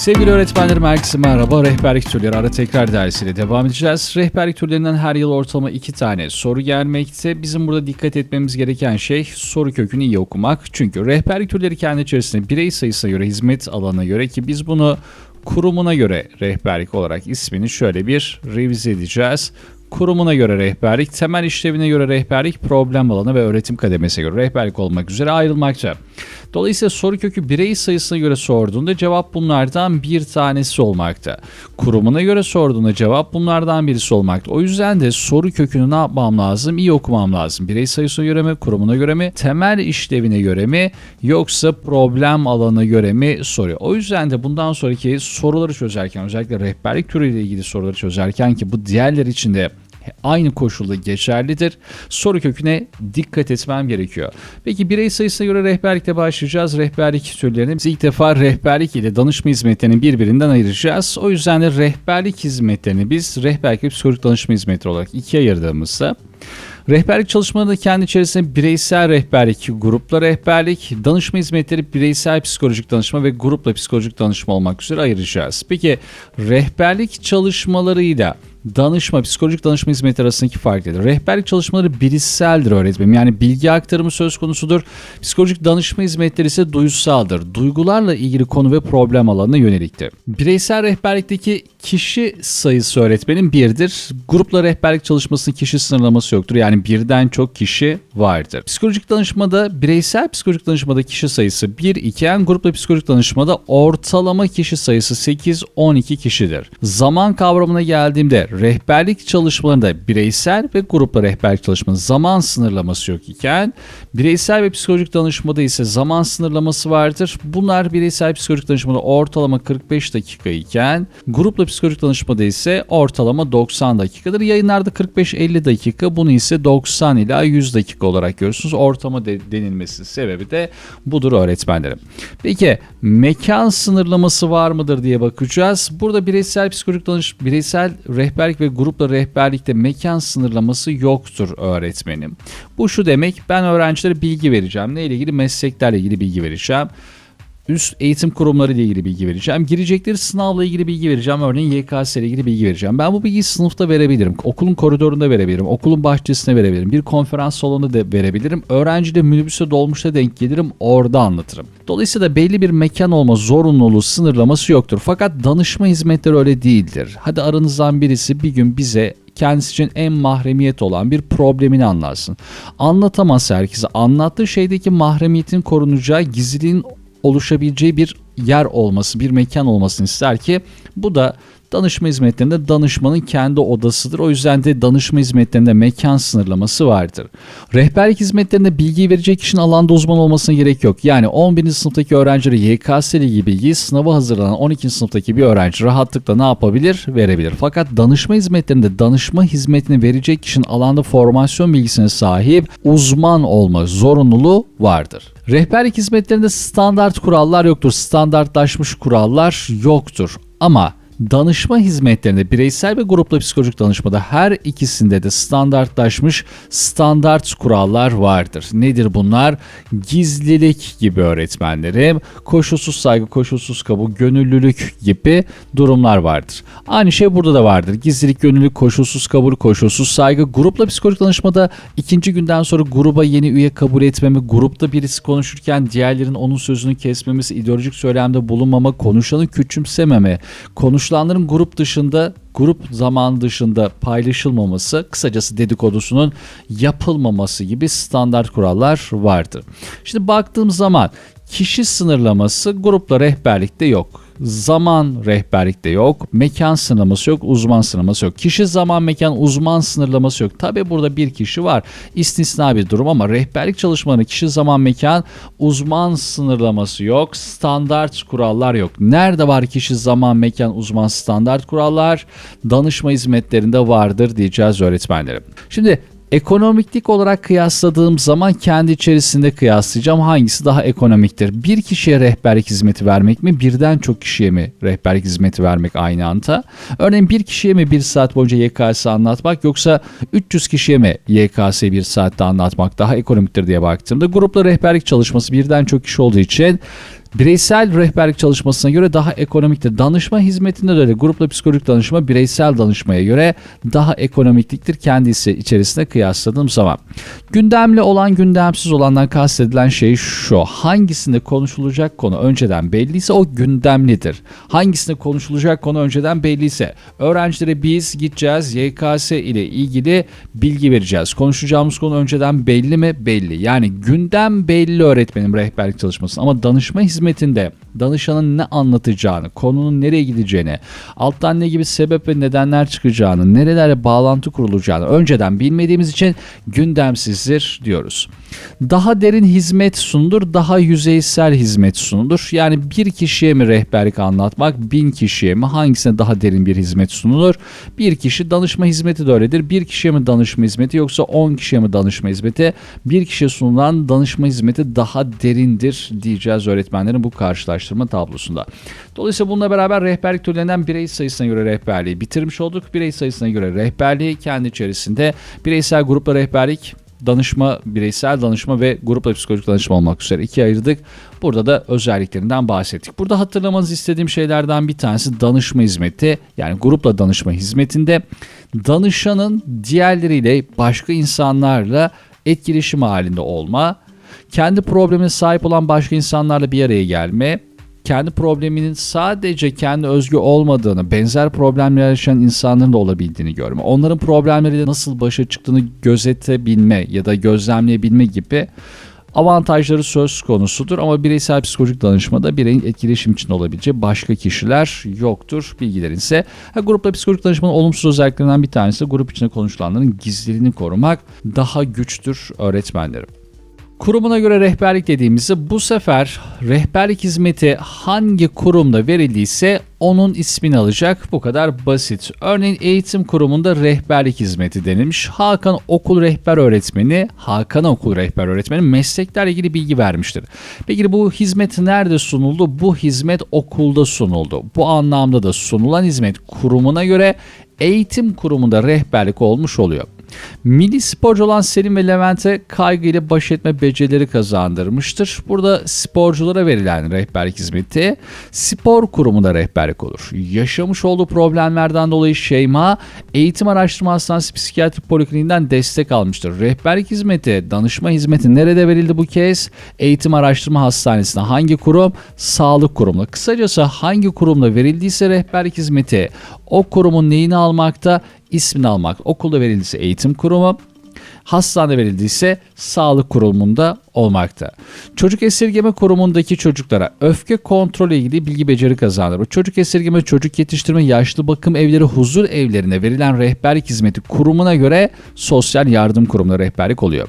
Sevgili öğretmenlerim herkese merhaba. Rehberlik türleri ara tekrar dersiyle devam edeceğiz. Rehberlik türlerinden her yıl ortalama iki tane soru gelmekte. Bizim burada dikkat etmemiz gereken şey soru kökünü iyi okumak. Çünkü rehberlik türleri kendi içerisinde birey sayısına göre, hizmet alanına göre ki biz bunu kurumuna göre rehberlik olarak ismini şöyle bir revize edeceğiz. Kurumuna göre rehberlik, temel işlevine göre rehberlik, problem alanı ve öğretim kademesine göre rehberlik olmak üzere ayrılmakta. Dolayısıyla soru kökü birey sayısına göre sorduğunda cevap bunlardan bir tanesi olmakta. Kurumuna göre sorduğunda cevap bunlardan birisi olmakta. O yüzden de soru kökünü ne yapmam lazım? İyi okumam lazım. Birey sayısına göre mi, kurumuna göre mi, temel işlevine göre mi yoksa problem alanına göre mi soruyor. O yüzden de bundan sonraki soruları çözerken özellikle rehberlik türüyle ilgili soruları çözerken ki bu diğerler için de aynı koşulda geçerlidir. Soru köküne dikkat etmem gerekiyor. Peki birey sayısına göre rehberlikle başlayacağız. Rehberlik türlerini biz ilk defa rehberlik ile danışma hizmetlerini birbirinden ayıracağız. O yüzden de rehberlik hizmetlerini biz rehberlik ve psikolojik danışma hizmetleri olarak ikiye ayırdığımızda Rehberlik çalışmaları da kendi içerisinde bireysel rehberlik, grupla rehberlik, danışma hizmetleri bireysel psikolojik danışma ve grupla psikolojik danışma olmak üzere ayıracağız. Peki rehberlik çalışmalarıyla danışma, psikolojik danışma hizmeti arasındaki fark nedir? Rehberlik çalışmaları bilişseldir öğretmenim. Yani bilgi aktarımı söz konusudur. Psikolojik danışma hizmetleri ise duyusaldır. Duygularla ilgili konu ve problem alanına yöneliktir. Bireysel rehberlikteki kişi sayısı öğretmenin birdir. Grupla rehberlik çalışmasının kişi sınırlaması yoktur. Yani birden çok kişi vardır. Psikolojik danışmada bireysel psikolojik danışmada kişi sayısı 1 iken grupla psikolojik danışmada ortalama kişi sayısı 8-12 kişidir. Zaman kavramına geldiğimde rehberlik çalışmalarında bireysel ve grupla rehberlik çalışmanın zaman sınırlaması yok iken bireysel ve psikolojik danışmada ise zaman sınırlaması vardır. Bunlar bireysel psikolojik danışmada ortalama 45 dakika iken grupla psikolojik danışmada ise ortalama 90 dakikadır. Yayınlarda 45-50 dakika bunu ise 90 ila 100 dakika olarak görüyorsunuz. Ortama de, denilmesinin sebebi de budur öğretmenlerim. Peki mekan sınırlaması var mıdır diye bakacağız. Burada bireysel psikolojik danış bireysel rehberlik ve grupla rehberlikte mekan sınırlaması yoktur öğretmenim. Bu şu demek ben öğrencilere bilgi vereceğim. Ne ile ilgili mesleklerle ilgili bilgi vereceğim üst eğitim kurumları ile ilgili bilgi vereceğim. Girecekleri sınavla ilgili bilgi vereceğim. Örneğin YKS ile ilgili bilgi vereceğim. Ben bu bilgiyi sınıfta verebilirim. Okulun koridorunda verebilirim. Okulun bahçesinde verebilirim. Bir konferans salonunda da verebilirim. Öğrenci de minibüse dolmuşta denk gelirim. Orada anlatırım. Dolayısıyla belli bir mekan olma zorunluluğu sınırlaması yoktur. Fakat danışma hizmetleri öyle değildir. Hadi aranızdan birisi bir gün bize kendisi için en mahremiyet olan bir problemini anlatsın. Anlatamaz herkese. Anlattığı şeydeki mahremiyetin korunacağı, gizliliğin oluşabileceği bir yer olması, bir mekan olmasını ister ki bu da danışma hizmetlerinde danışmanın kendi odasıdır. O yüzden de danışma hizmetlerinde mekan sınırlaması vardır. Rehberlik hizmetlerinde bilgi verecek kişinin alanda uzman olmasına gerek yok. Yani 11. sınıftaki öğrencilere YKS ile ilgili bilgiyi sınava hazırlanan 12. sınıftaki bir öğrenci rahatlıkla ne yapabilir? Verebilir. Fakat danışma hizmetlerinde danışma hizmetini verecek kişinin alanda formasyon bilgisine sahip uzman olma zorunluluğu vardır. Rehberlik hizmetlerinde standart kurallar yoktur. Standartlaşmış kurallar yoktur. Ama danışma hizmetlerinde bireysel ve grupla psikolojik danışmada her ikisinde de standartlaşmış standart kurallar vardır. Nedir bunlar? Gizlilik gibi öğretmenlerim, koşulsuz saygı, koşulsuz kabul, gönüllülük gibi durumlar vardır. Aynı şey burada da vardır. Gizlilik, gönüllülük, koşulsuz kabul, koşulsuz saygı. Grupla psikolojik danışmada ikinci günden sonra gruba yeni üye kabul etmemi, grupta birisi konuşurken diğerlerin onun sözünü kesmemesi, ideolojik söylemde bulunmama, konuşanı küçümsememe, konuş Konuşulanların grup dışında, grup zaman dışında paylaşılmaması, kısacası dedikodusunun yapılmaması gibi standart kurallar vardır. Şimdi baktığım zaman kişi sınırlaması grupla rehberlikte yok zaman rehberlikte yok, mekan sınırlaması yok, uzman sınırlaması yok. Kişi zaman mekan uzman sınırlaması yok. Tabi burada bir kişi var. İstisna bir durum ama rehberlik çalışmalarında kişi zaman mekan uzman sınırlaması yok. Standart kurallar yok. Nerede var kişi zaman mekan uzman standart kurallar? Danışma hizmetlerinde vardır diyeceğiz öğretmenlerim. Şimdi Ekonomiklik olarak kıyasladığım zaman kendi içerisinde kıyaslayacağım hangisi daha ekonomiktir. Bir kişiye rehberlik hizmeti vermek mi birden çok kişiye mi rehberlik hizmeti vermek aynı anda? Örneğin bir kişiye mi bir saat boyunca YKS anlatmak yoksa 300 kişiye mi YKS bir saatte anlatmak daha ekonomiktir diye baktığımda grupla rehberlik çalışması birden çok kişi olduğu için Bireysel rehberlik çalışmasına göre daha ekonomiktir. Danışma hizmetinde de öyle. Grupla psikolojik danışma bireysel danışmaya göre daha ekonomikliktir kendisi içerisinde kıyasladığım zaman. Gündemli olan gündemsiz olandan kastedilen şey şu. Hangisinde konuşulacak konu önceden belliyse o gündemlidir. Hangisinde konuşulacak konu önceden belliyse öğrencilere biz gideceğiz YKS ile ilgili bilgi vereceğiz. Konuşacağımız konu önceden belli mi? Belli. Yani gündem belli öğretmenim rehberlik çalışması ama danışma hizmetinde danışanın ne anlatacağını, konunun nereye gideceğini, alttan ne gibi sebep ve nedenler çıkacağını, nerelerle bağlantı kurulacağını önceden bilmediğimiz için gündemsizdir diyoruz. Daha derin hizmet sunulur, daha yüzeysel hizmet sunulur. Yani bir kişiye mi rehberlik anlatmak, bin kişiye mi, hangisine daha derin bir hizmet sunulur? Bir kişi danışma hizmeti de öyledir. Bir kişiye mi danışma hizmeti yoksa on kişiye mi danışma hizmeti? Bir kişiye sunulan danışma hizmeti daha derindir diyeceğiz öğretmenlerin bu karşılaştırma tablosunda. Dolayısıyla bununla beraber rehberlik türlerinden birey sayısına göre rehberliği bitirmiş olduk. Birey sayısına göre rehberliği kendi içerisinde bireysel grupla rehberlik danışma, bireysel danışma ve grupla psikolojik danışma olmak üzere ikiye ayırdık. Burada da özelliklerinden bahsettik. Burada hatırlamanızı istediğim şeylerden bir tanesi danışma hizmeti. Yani grupla danışma hizmetinde danışanın diğerleriyle başka insanlarla etkileşim halinde olma, kendi problemine sahip olan başka insanlarla bir araya gelme, kendi probleminin sadece kendi özgü olmadığını, benzer problemler yaşayan insanların da olabildiğini görme, onların problemleriyle nasıl başa çıktığını gözetebilme ya da gözlemleyebilme gibi avantajları söz konusudur ama bireysel psikolojik danışmada bireyin etkileşim içinde olabileceği başka kişiler yoktur bilgilerin ise. Ha, grupla psikolojik danışmanın olumsuz özelliklerinden bir tanesi grup içinde konuşulanların gizliliğini korumak daha güçtür öğretmenlerim. Kurumuna göre rehberlik dediğimizde bu sefer rehberlik hizmeti hangi kurumda verildiyse onun ismini alacak. Bu kadar basit. Örneğin eğitim kurumunda rehberlik hizmeti denilmiş. Hakan okul rehber öğretmeni, Hakan okul rehber öğretmeni mesleklerle ilgili bilgi vermiştir. Peki bu hizmet nerede sunuldu? Bu hizmet okulda sunuldu. Bu anlamda da sunulan hizmet kurumuna göre eğitim kurumunda rehberlik olmuş oluyor. Milli sporcu olan Selim ve Levent'e kaygıyla baş etme becerileri kazandırmıştır. Burada sporculara verilen rehberlik hizmeti spor kurumunda rehberlik olur. Yaşamış olduğu problemlerden dolayı Şeyma Eğitim Araştırma Hastanesi Psikiyatri Polikliniğinden destek almıştır. Rehberlik hizmeti, danışma hizmeti nerede verildi bu kez? Eğitim Araştırma Hastanesi'nde hangi kurum? Sağlık kurumunda. Kısacası hangi kurumda verildiyse rehberlik hizmeti o kurumun neyini almakta? İsmini almak. Okulda verildiyse eğitim kurumu, hastane verildiyse sağlık kurumunda olmakta. Çocuk esirgeme kurumundaki çocuklara öfke kontrolü ilgili bilgi beceri kazanır. Bu çocuk esirgeme, çocuk yetiştirme, yaşlı bakım evleri, huzur evlerine verilen rehberlik hizmeti kurumuna göre sosyal yardım kurumuna rehberlik oluyor.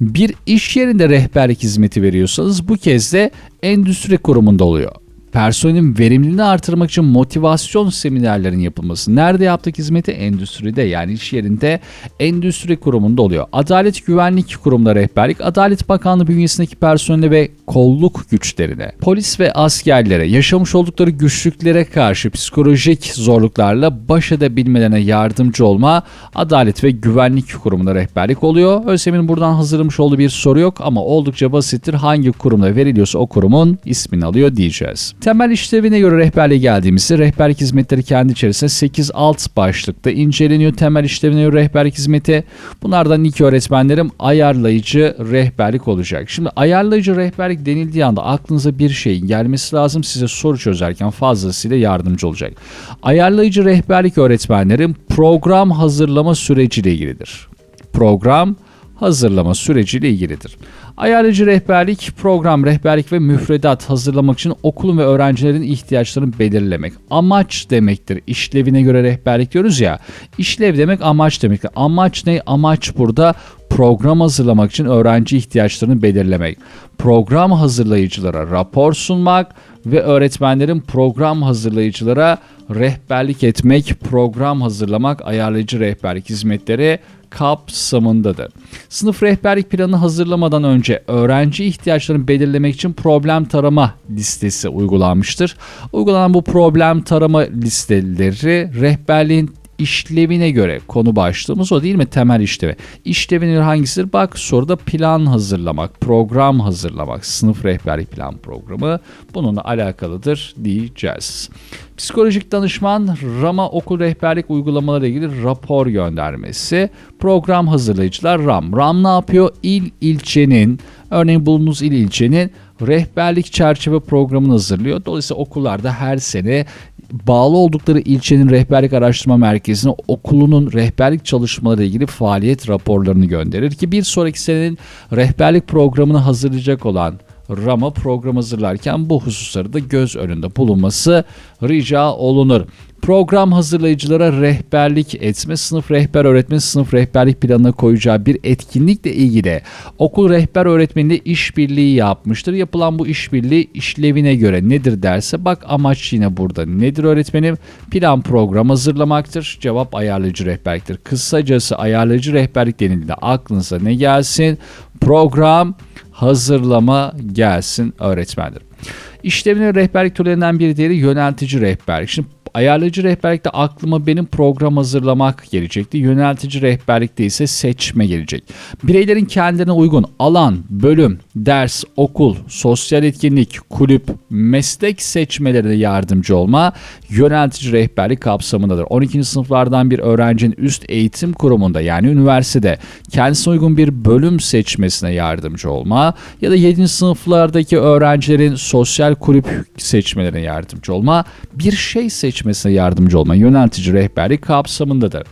Bir iş yerinde rehberlik hizmeti veriyorsanız bu kez de endüstri kurumunda oluyor personelin verimliliğini artırmak için motivasyon seminerlerin yapılması. Nerede yaptık hizmeti? Endüstride yani iş yerinde endüstri kurumunda oluyor. Adalet Güvenlik Kurumu'nda rehberlik, Adalet Bakanlığı bünyesindeki personele ve kolluk güçlerine, polis ve askerlere yaşamış oldukları güçlüklere karşı psikolojik zorluklarla baş edebilmelerine yardımcı olma Adalet ve Güvenlik Kurumu'nda rehberlik oluyor. ÖSYM'in buradan hazırlamış olduğu bir soru yok ama oldukça basittir. Hangi kurumda veriliyorsa o kurumun ismini alıyor diyeceğiz. Temel işlevine göre rehberliğe geldiğimizde rehberlik hizmetleri kendi içerisinde 8 alt başlıkta inceleniyor. Temel işlevine göre rehberlik hizmeti bunlardan ilk öğretmenlerim ayarlayıcı rehberlik olacak. Şimdi ayarlayıcı rehberlik denildiği anda aklınıza bir şeyin gelmesi lazım. Size soru çözerken fazlasıyla yardımcı olacak. Ayarlayıcı rehberlik öğretmenlerim program hazırlama süreciyle ilgilidir. Program hazırlama süreciyle ilgilidir. Ayarlayıcı rehberlik, program rehberlik ve müfredat hazırlamak için okulun ve öğrencilerin ihtiyaçlarını belirlemek. Amaç demektir. İşlevine göre rehberlik diyoruz ya. İşlev demek amaç demektir. Amaç ne? Amaç burada program hazırlamak için öğrenci ihtiyaçlarını belirlemek. Program hazırlayıcılara rapor sunmak ve öğretmenlerin program hazırlayıcılara rehberlik etmek, program hazırlamak, ayarlayıcı rehberlik hizmetleri kapsamındadır. Sınıf rehberlik planı hazırlamadan önce öğrenci ihtiyaçlarını belirlemek için problem tarama listesi uygulanmıştır. Uygulanan bu problem tarama listeleri rehberliğin işlevine göre konu başlığımız o değil mi? Temel işlevi. İşlevine göre hangisidir? Bak soruda plan hazırlamak, program hazırlamak, sınıf rehberlik plan programı bununla alakalıdır diyeceğiz. Psikolojik danışman RAM'a okul rehberlik uygulamaları ilgili rapor göndermesi. Program hazırlayıcılar RAM. RAM ne yapıyor? İl ilçenin, örneğin bulunduğunuz il ilçenin rehberlik çerçeve programını hazırlıyor. Dolayısıyla okullarda her sene bağlı oldukları ilçenin rehberlik araştırma merkezine okulunun rehberlik çalışmaları ilgili faaliyet raporlarını gönderir ki bir sonraki senenin rehberlik programını hazırlayacak olan RAM'a program hazırlarken bu hususları da göz önünde bulunması rica olunur. Program hazırlayıcılara rehberlik etme, sınıf rehber öğretmeni sınıf rehberlik planına koyacağı bir etkinlikle ilgili okul rehber öğretmeniyle işbirliği yapmıştır. Yapılan bu işbirliği işlevine göre nedir derse bak amaç yine burada nedir öğretmenim? Plan program hazırlamaktır. Cevap ayarlayıcı rehberliktir. Kısacası ayarlayıcı rehberlik denildiğinde aklınıza ne gelsin? Program hazırlama gelsin öğretmendir. İşlevinin rehberlik türlerinden bir diğeri yöneltici rehberlik. Şimdi ayarlayıcı rehberlikte aklıma benim program hazırlamak gelecekti. Yöneltici rehberlikte ise seçme gelecek. Bireylerin kendilerine uygun alan, bölüm, ders, okul, sosyal etkinlik, kulüp, meslek seçmelerine yardımcı olma yöneltici rehberlik kapsamındadır. 12. sınıflardan bir öğrencinin üst eğitim kurumunda yani üniversitede kendisine uygun bir bölüm seçmesine yardımcı olma ya da 7. sınıflardaki öğrencilerin sosyal kulüp seçmelerine yardımcı olma bir şey seçmesine yardımcı olma yöneltici rehberlik kapsamındadır.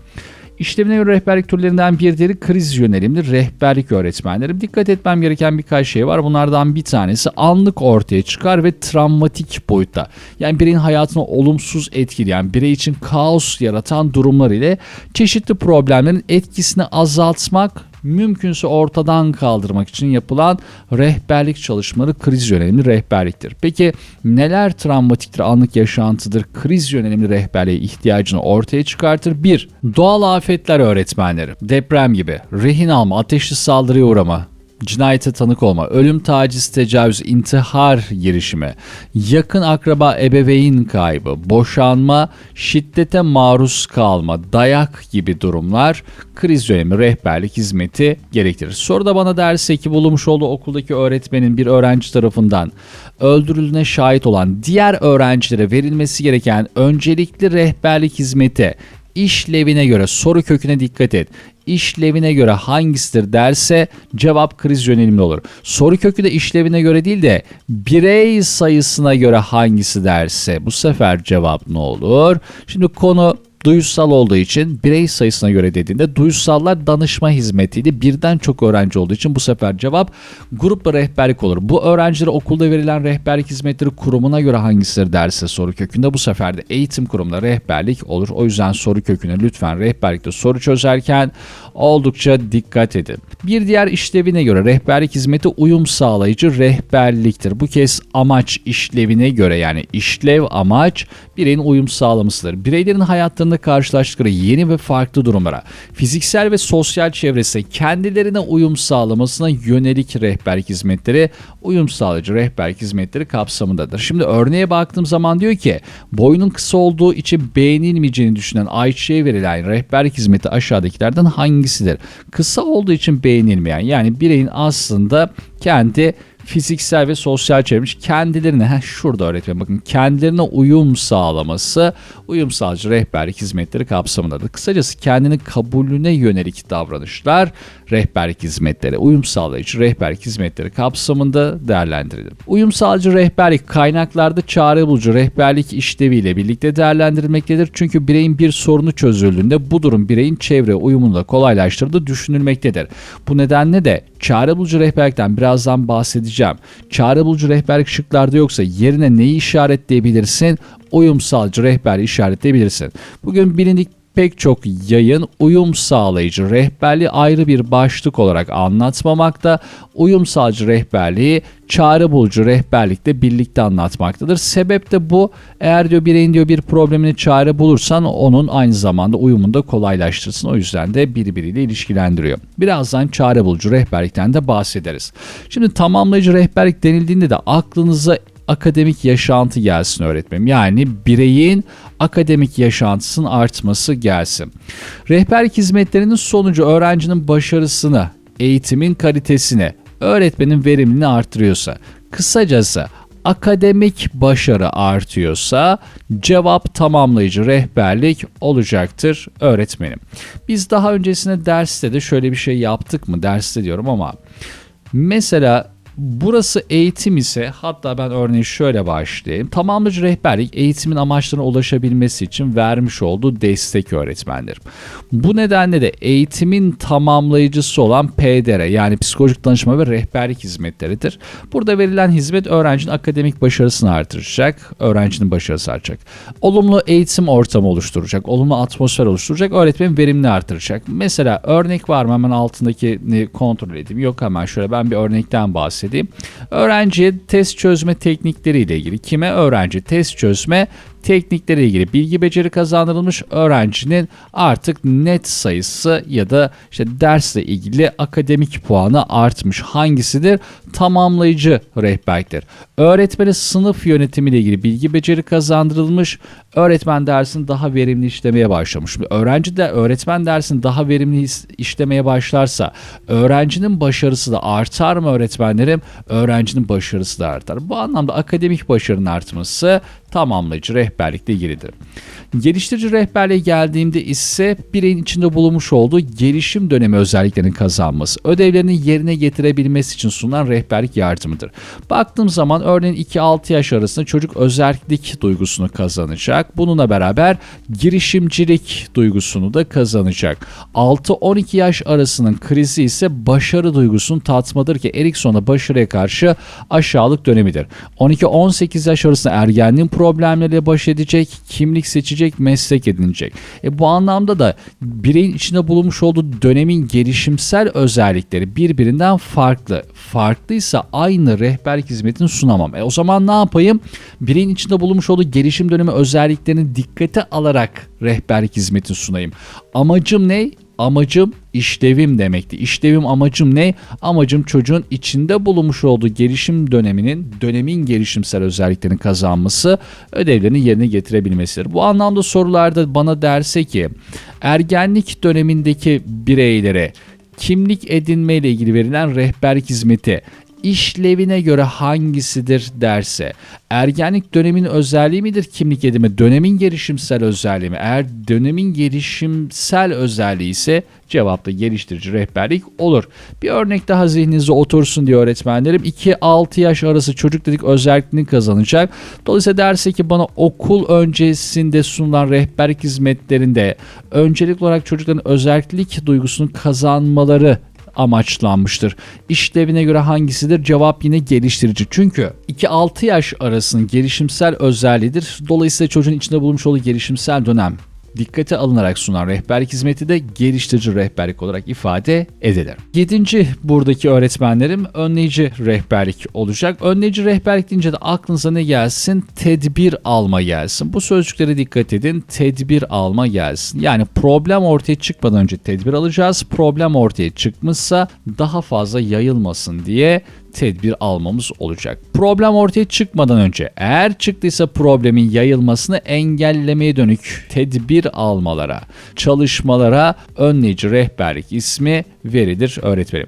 İşlemine göre rehberlik türlerinden bir diğeri kriz yönelimli rehberlik öğretmenlerim. Dikkat etmem gereken birkaç şey var. Bunlardan bir tanesi anlık ortaya çıkar ve travmatik boyutta. Yani bireyin hayatını olumsuz etkileyen, birey için kaos yaratan durumlar ile çeşitli problemlerin etkisini azaltmak mümkünse ortadan kaldırmak için yapılan rehberlik çalışmaları kriz yönelimli rehberliktir. Peki neler travmatiktir, anlık yaşantıdır, kriz yönelimli rehberliğe ihtiyacını ortaya çıkartır? 1. Doğal afetler öğretmenleri, deprem gibi, rehin alma, ateşli saldırıya uğrama, cinayete tanık olma, ölüm, taciz, tecavüz, intihar girişimi, yakın akraba ebeveyn kaybı, boşanma, şiddete maruz kalma, dayak gibi durumlar kriz dönemi rehberlik hizmeti gerektirir. Soruda bana derse ki bulunmuş olduğu okuldaki öğretmenin bir öğrenci tarafından öldürüldüğüne şahit olan diğer öğrencilere verilmesi gereken öncelikli rehberlik hizmeti işlevine göre soru köküne dikkat et işlevine göre hangisidir derse cevap kriz yönelimli olur. Soru kökü de işlevine göre değil de birey sayısına göre hangisi derse bu sefer cevap ne olur? Şimdi konu Duysal olduğu için birey sayısına göre dediğinde duysallar danışma hizmetiydi. Birden çok öğrenci olduğu için bu sefer cevap grup rehberlik olur. Bu öğrencilere okulda verilen rehberlik hizmetleri kurumuna göre hangisidir derse soru kökünde bu sefer de eğitim kurumunda rehberlik olur. O yüzden soru köküne lütfen rehberlikte soru çözerken oldukça dikkat edin. Bir diğer işlevine göre rehberlik hizmeti uyum sağlayıcı rehberliktir. Bu kez amaç işlevine göre yani işlev amaç bireyin uyum sağlamasıdır. Bireylerin hayatlarında karşılaştıkları yeni ve farklı durumlara, fiziksel ve sosyal çevresi kendilerine uyum sağlamasına yönelik rehberlik hizmetleri uyum sağlayıcı rehberlik hizmetleri kapsamındadır. Şimdi örneğe baktığım zaman diyor ki boyunun kısa olduğu için beğenilmeyeceğini düşünen Ayçi'ye verilen rehberlik hizmeti aşağıdakilerden hangisidir? Kısa olduğu için beğenilmeyen yani bireyin aslında kendi fiziksel ve sosyal çevremiş kendilerine heh, şurada öğretmen bakın kendilerine uyum sağlaması uyum sağlayıcı rehberlik hizmetleri kapsamındadır. Kısacası kendini kabulüne yönelik davranışlar rehberlik hizmetleri, uyum sağlayıcı rehberlik hizmetleri kapsamında değerlendirilir. Uyum sağlayıcı rehberlik kaynaklarda çare bulucu rehberlik işleviyle birlikte değerlendirilmektedir. Çünkü bireyin bir sorunu çözüldüğünde bu durum bireyin çevre uyumunu da kolaylaştırdığı düşünülmektedir. Bu nedenle de çare bulucu rehberlikten birazdan bahsedeceğim. Çare bulucu rehberlik şıklarda yoksa yerine neyi işaretleyebilirsin? Uyum sağlayıcı rehberliği işaretleyebilirsin. Bugün bilindik pek çok yayın uyum sağlayıcı rehberliği ayrı bir başlık olarak anlatmamakta. Uyum sağlayıcı rehberliği çare bulucu rehberlikte birlikte anlatmaktadır. Sebep de bu. Eğer diyor bireyin diyor bir problemini çare bulursan onun aynı zamanda uyumunu da kolaylaştırsın. O yüzden de birbiriyle ilişkilendiriyor. Birazdan çare bulucu rehberlikten de bahsederiz. Şimdi tamamlayıcı rehberlik denildiğinde de aklınıza akademik yaşantı gelsin öğretmenim. Yani bireyin akademik yaşantısının artması gelsin. Rehberlik hizmetlerinin sonucu öğrencinin başarısını, eğitimin kalitesini, öğretmenin verimliliğini artırıyorsa, kısacası akademik başarı artıyorsa cevap tamamlayıcı rehberlik olacaktır öğretmenim. Biz daha öncesinde derste de şöyle bir şey yaptık mı? Derste diyorum ama mesela Burası eğitim ise hatta ben örneği şöyle başlayayım. Tamamlayıcı rehberlik eğitimin amaçlarına ulaşabilmesi için vermiş olduğu destek öğretmenlerim. Bu nedenle de eğitimin tamamlayıcısı olan PDR yani psikolojik danışma ve rehberlik hizmetleridir. Burada verilen hizmet öğrencinin akademik başarısını artıracak, öğrencinin başarısı artacak. Olumlu eğitim ortamı oluşturacak, olumlu atmosfer oluşturacak, öğretmenin verimini artıracak. Mesela örnek var mı hemen altındakini kontrol edeyim. Yok hemen şöyle ben bir örnekten bahsedeyim bahsedeyim. Öğrenciye test çözme teknikleriyle ilgili kime öğrenci test çözme teknikleriyle ilgili bilgi beceri kazandırılmış öğrencinin artık net sayısı ya da işte dersle ilgili akademik puanı artmış. Hangisidir? Tamamlayıcı rehberliktir. Öğretmene sınıf yönetimiyle ilgili bilgi beceri kazandırılmış. Öğretmen dersini daha verimli işlemeye başlamış. Öğrenci de öğretmen dersini daha verimli işlemeye başlarsa öğrencinin başarısı da artar mı öğretmenlerim? Öğrencinin başarısı da artar. Bu anlamda akademik başarının artması tamamlayıcı rehberlikle ilgilidir. Geliştirici rehberliğe geldiğimde ise bireyin içinde bulunmuş olduğu gelişim dönemi özelliklerini kazanması, ödevlerini yerine getirebilmesi için sunulan rehberlik yardımıdır. Baktığım zaman örneğin 2-6 yaş arasında çocuk özellik duygusunu kazanacak. Bununla beraber girişimcilik duygusunu da kazanacak. 6-12 yaş arasının krizi ise başarı duygusunu tatmadır ki Erikson'a başarıya karşı aşağılık dönemidir. 12-18 yaş arasında ergenliğin problemleriyle baş edecek, kimlik seçecek, meslek edinecek. E bu anlamda da bireyin içinde bulunmuş olduğu dönemin gelişimsel özellikleri birbirinden farklı. Farklıysa aynı rehberlik hizmetini sunamam. E o zaman ne yapayım? Bireyin içinde bulunmuş olduğu gelişim dönemi özelliklerini dikkate alarak rehberlik hizmetini sunayım. Amacım ne? Amacım işlevim demekti. İşlevim amacım ne? Amacım çocuğun içinde bulunmuş olduğu gelişim döneminin dönemin gelişimsel özelliklerini kazanması, ödevlerini yerine getirebilmesidir. Bu anlamda sorularda bana derse ki ergenlik dönemindeki bireylere kimlik edinme ile ilgili verilen rehberlik hizmeti işlevine göre hangisidir derse ergenlik dönemin özelliği midir kimlik edimi dönemin gelişimsel özelliği mi eğer dönemin gelişimsel özelliği ise cevapta geliştirici rehberlik olur. Bir örnek daha zihninize otursun diye öğretmenlerim 2-6 yaş arası çocuk dedik özelliğini kazanacak. Dolayısıyla derse ki bana okul öncesinde sunulan rehberlik hizmetlerinde öncelikli olarak çocukların özellik duygusunu kazanmaları amaçlanmıştır. İşlevine göre hangisidir? Cevap yine geliştirici. Çünkü 2-6 yaş arasının gelişimsel özelliğidir. Dolayısıyla çocuğun içinde bulunmuş olduğu gelişimsel dönem dikkate alınarak sunan rehberlik hizmeti de geliştirici rehberlik olarak ifade edilir. Yedinci buradaki öğretmenlerim önleyici rehberlik olacak. Önleyici rehberlik deyince de aklınıza ne gelsin? Tedbir alma gelsin. Bu sözcüklere dikkat edin. Tedbir alma gelsin. Yani problem ortaya çıkmadan önce tedbir alacağız. Problem ortaya çıkmışsa daha fazla yayılmasın diye tedbir almamız olacak. Problem ortaya çıkmadan önce eğer çıktıysa problemin yayılmasını engellemeye dönük tedbir almalara, çalışmalara önleyici rehberlik ismi verilir öğretmenim.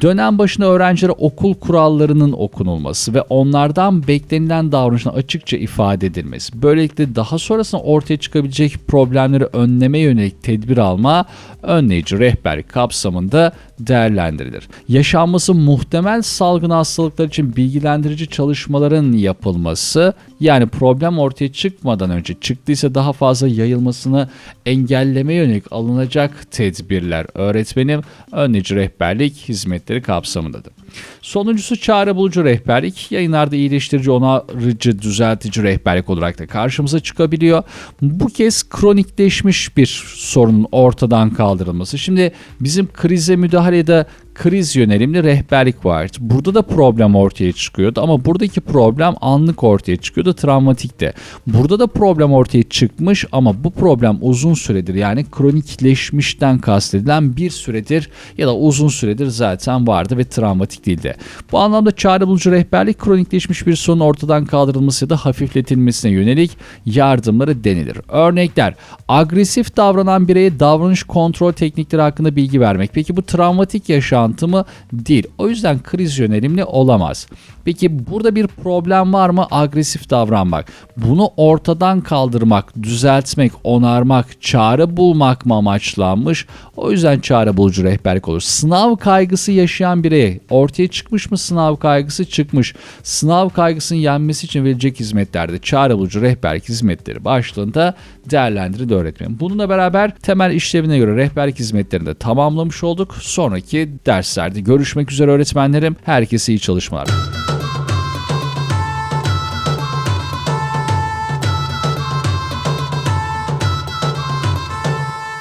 Dönem başında öğrencilere okul kurallarının okunulması ve onlardan beklenilen davranışın açıkça ifade edilmesi. Böylelikle daha sonrasında ortaya çıkabilecek problemleri önleme yönelik tedbir alma önleyici rehberlik kapsamında değerlendirilir. Yaşanması muhtemel salgın hastalıklar için bilgilendirici çalışmaların yapılması yani problem ortaya çıkmadan önce çıktıysa daha fazla yayılmasını engelleme yönelik alınacak tedbirler öğretmenim önleyici rehberlik hizmetleri kapsamındadır. Sonuncusu çare bulucu rehberlik. Yayınlarda iyileştirici, onarıcı, düzeltici rehberlik olarak da karşımıza çıkabiliyor. Bu kez kronikleşmiş bir sorunun ortadan kaldırılması. Şimdi bizim krize müdahalede kriz yönelimli rehberlik vardı. Burada da problem ortaya çıkıyordu ama buradaki problem anlık ortaya çıkıyordu, travmatikti. Burada da problem ortaya çıkmış ama bu problem uzun süredir yani kronikleşmişten kastedilen bir süredir ya da uzun süredir zaten vardı ve travmatik değildi. Bu anlamda çare bulucu rehberlik kronikleşmiş bir sorunun ortadan kaldırılması ya da hafifletilmesine yönelik yardımları denilir. Örnekler agresif davranan bireye davranış kontrol teknikleri hakkında bilgi vermek. Peki bu travmatik yaşantı mı? Değil. O yüzden kriz yönelimli olamaz. Peki burada bir problem var mı? Agresif davranmak. Bunu ortadan kaldırmak, düzeltmek, onarmak, çare bulmak mı amaçlanmış? O yüzden çare bulucu rehberlik olur. Sınav kaygısı yaşayan bireye ortaya çıkmış mı sınav kaygısı? Çıkmış. Sınav kaygısını yenmesi için verilecek hizmetlerde çare bulucu rehberlik hizmetleri başlığında değerlendirildi öğretmenim. Bununla beraber temel işlevine göre rehberlik hizmetlerini de tamamlamış olduk. Sonraki derslerde görüşmek üzere öğretmenlerim. Herkese iyi çalışmalar.